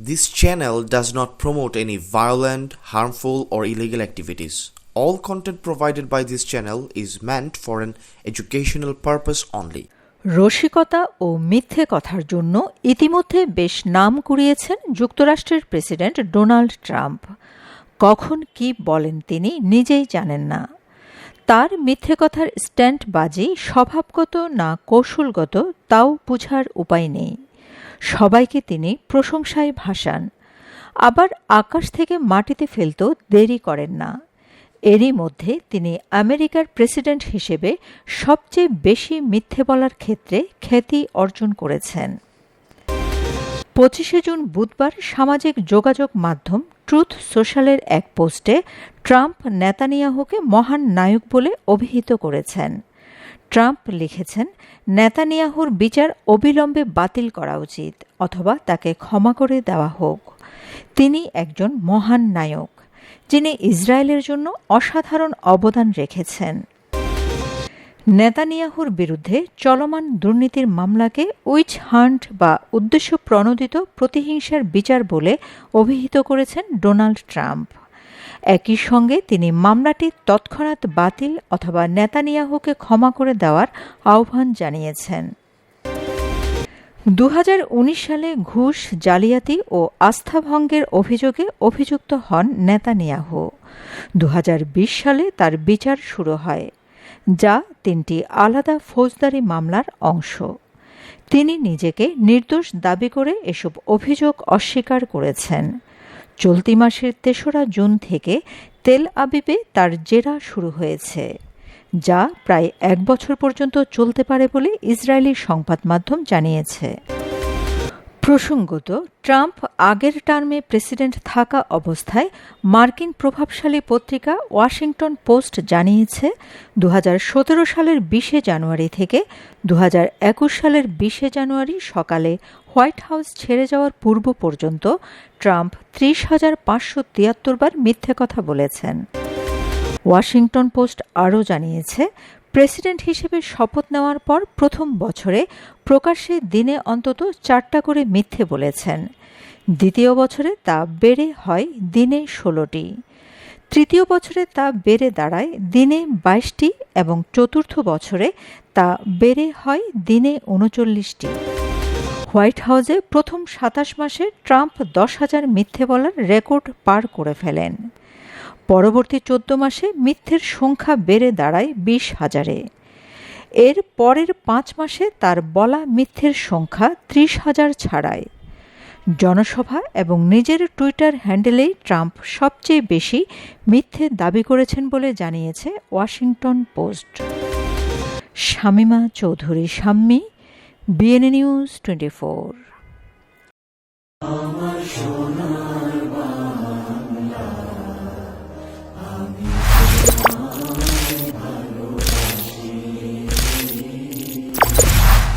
This channel does not promote any violent, harmful, or illegal activities. All content provided by this channel is meant for an educational purpose only. রসিকতা ও মিথ্যে কথার জন্য ইতিমধ্যে বেশ নাম কুড়িয়েছেন যুক্তরাষ্ট্রের প্রেসিডেন্ট ডোনাল্ড ট্রাম্প কখন কি বলেন তিনি নিজেই জানেন না তার মিথ্যে কথার স্ট্যান্ড বাজি স্বভাবগত না কৌশলগত তাও বুঝার উপায় নেই সবাইকে তিনি প্রশংসায় ভাসান। আবার আকাশ থেকে মাটিতে ফেলতেও দেরি করেন না। এরই মধ্যে তিনি আমেরিকার প্রেসিডেন্ট হিসেবে সবচেয়ে বেশি মিথ্যে বলার ক্ষেত্রে খ্যাতি অর্জন করেছেন। পঁচিশে জুন বুধবার সামাজিক যোগাযোগ মাধ্যম ট্রুথ সোশ্যালের এক পোস্টে ট্রাম্প নেতানিয়াহুকে মহান নায়ক বলে অভিহিত করেছেন। ট্রাম্প লিখেছেন, নেতানিয়াহুর বিচার অবিলম্বে বাতিল করা উচিত, অথবা তাকে ক্ষমা করে দেওয়া হোক। তিনি একজন মহান নায়ক, যিনি ইসরায়েলের জন্য অসাধারণ অবদান রেখেছেন। নেতানিয়াহুর বিরুদ্ধে চলমান দুর্নীতির মামলাকে উইচ হান্ট বা উদ্দেশ্য প্রণোদিত প্রতিহিংসার বিচার বলে অভিহিত করেছেন ডোনাল্ড ট্রাম্প। একই সঙ্গে তিনি মামলাটি তৎক্ষণাৎ বাতিল অথবা নেতানিয়াহুকে ক্ষমা করে দেওয়ার আহ্বান জানিয়েছেন। দু হাজার উনিশ সালে ঘুষ, জালিয়াতি ও আস্থাভঙ্গের অভিযোগে অভিযুক্ত হন নেতানিয়াহু। দু হাজার বিশ সালে তার বিচার শুরু হয়, যা তিনটি আলাদা ফৌজদারি মামলার অংশ। তিনি নিজেকে নির্দোষ দাবি করে এসব অভিযোগ অস্বীকার করেছেন। চলতি মাসের তেসরা জুন থেকে তেল আবিবে তার জেরা শুরু হয়েছে, যা প্রায় এক বছর পর্যন্ত চলতে পারে বলে ইসরায়েলি সংবাদ মাধ্যম জানিয়েছে। প্রসঙ্গত, ট্রাম্প আগের টার্মে প্রেসিডেন্ট থাকা অবস্থায় মার্কিন প্রভাবশালী পত্রিকা ওয়াশিংটন পোস্ট জানিয়েছে দু হাজার সতেরো সালের বিশে জানুয়ারি থেকে দু হাজার একুশ সালের বিশে জানুয়ারি সকালে হোয়াইট হাউস ছেড়ে যাওয়ার পূর্ব পর্যন্ত ট্রাম্প ত্রিশ হাজার পাঁচশো তিয়াত্তর বার মিথ্যে কথা বলেছেন। ওয়াশিংটন পোস্ট আরও জানিয়েছে প্রেসিডেন্ট হিসেবে শপথ নেওয়ার পর প্রথম বছরে প্রকাশ্যে দিনে অন্তত চারটা করে মিথ্যে বলেছেন। দ্বিতীয় বছরে তা বেড়ে হয় দিনে ষোলোটি। তৃতীয় বছরে তা বেড়ে দাঁড়ায় দিনে বাইশটি এবং চতুর্থ বছরে তা বেড়ে হয় দিনে উনচল্লিশটি। হোয়াইট হাউসে প্রথম সাতাশ মাসে ট্রাম্প দশ হাজার মিথ্যে বলার রেকর্ড পার করে ফেলেন। পরবর্তী চোদ্দ মাসে মিথ্যের সংখ্যা বেড়ে দাঁড়ায় বিশ হাজারে। এর পরের পাঁচ মাসে তার বলা মিথ্যের সংখ্যা ত্রিশ হাজার ছাড়ায়। জনসভা এবং নিজের টুইটার হ্যান্ডেলেই ট্রাম্প সবচেয়ে বেশি মিথ্যে দাবি করেছেন বলে জানিয়েছে Washington Post. Shamima Chowdhury, Shammi, BNA news twenty four.